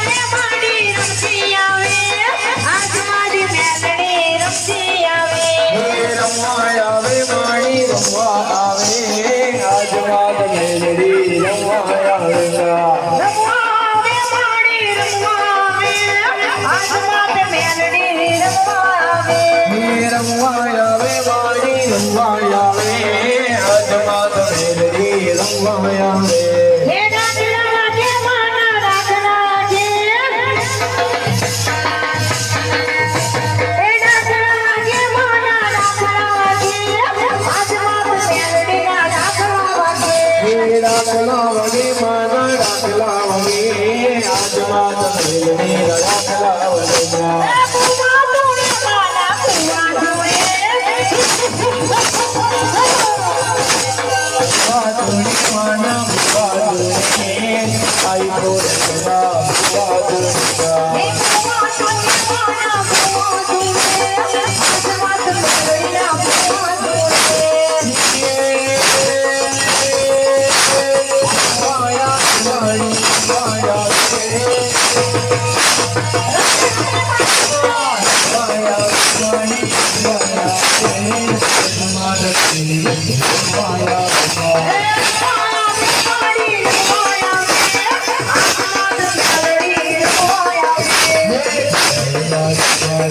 આવે. માડી રમતી આવે. આજ મારી મેલડી રમતી ડાકલા વગે માના ડાકલા વગે આજ વાત મેલડી ડાકલા વગે બાદુડી I'm